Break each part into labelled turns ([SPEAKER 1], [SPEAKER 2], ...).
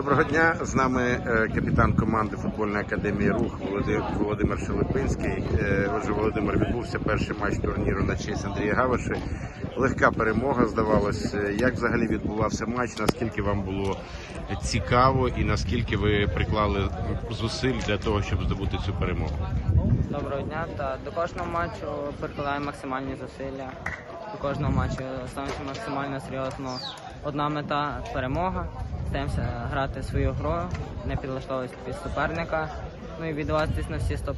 [SPEAKER 1] Доброго дня. З нами е, капітан команди футбольної академії Рух Володи- Володимир Шелепинський. Е, Отже, Володимир відбувся перший матч турніру на честь Андрія Гавиші. Легка перемога, здавалось. Е, Як взагалі відбувався матч? Наскільки вам було цікаво і наскільки ви приклали зусиль для того, щоб здобути цю перемогу?
[SPEAKER 2] Доброго дня. Та до кожного матчу прикладаємо максимальні зусилля. До кожного матчу ставимося максимально серйозно. Одна мета перемога. Стараємося грати свою гру, не підлаштовуватися під суперника. Ну і віддаватись на всі 100%.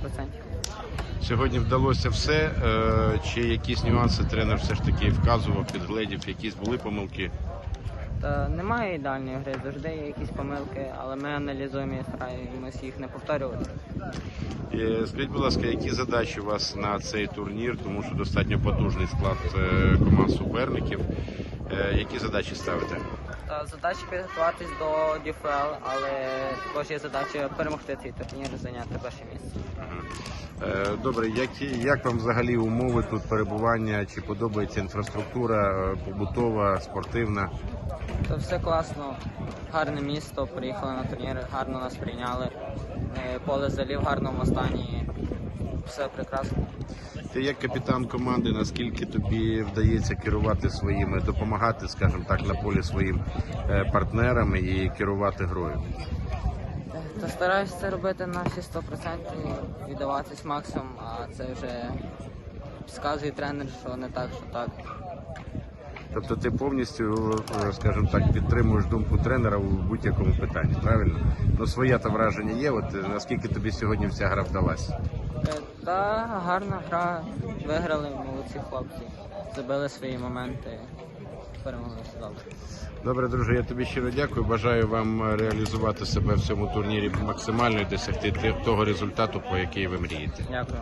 [SPEAKER 1] Сьогодні вдалося все. Е, Чи якісь нюанси тренер все ж таки вказував, підгледів, якісь були помилки?
[SPEAKER 2] Та немає ідеальної гри, завжди є якісь помилки, але ми аналізуємо і стараємося їх не повторювати.
[SPEAKER 1] Е, Скажіть, будь ласка, які задачі у вас на цей турнір, тому що достатньо потужний склад е, команд суперників. Е, Які задачі ставите?
[SPEAKER 2] Задача підготуватись до ДЮФЛ, але також є задача перемогти цей турнір, зайняти перше місце.
[SPEAKER 1] Е, Добре, які, як вам взагалі умови тут перебування? Чи подобається інфраструктура е, побутова, спортивна?
[SPEAKER 2] То все класно, гарне місто, приїхали на турнір, гарно нас прийняли. Е, Поле залів в гарному стані. Все прекрасно.
[SPEAKER 1] Ти як капітан команди, наскільки тобі вдається керувати своїми, допомагати, скажімо так, на полі своїм е, партнерам і керувати грою?
[SPEAKER 2] Та стараюсь це робити на всі 100%, віддаватись максимум, а це вже сказує тренер, що не так, що так.
[SPEAKER 1] Тобто ти повністю, е, скажімо так, підтримуєш думку тренера у будь-якому питанні, правильно? Ну своє та враження є. От е, наскільки тобі сьогодні вся гра вдалася?
[SPEAKER 2] Та гарна гра, виграли молодці хлопці, забили свої моменти, перемогли добре.
[SPEAKER 1] Добре, друже, я тобі щиро дякую. Бажаю вам реалізувати себе в цьому турнірі максимально і досягти того результату, по який ви мрієте.
[SPEAKER 2] Дякую.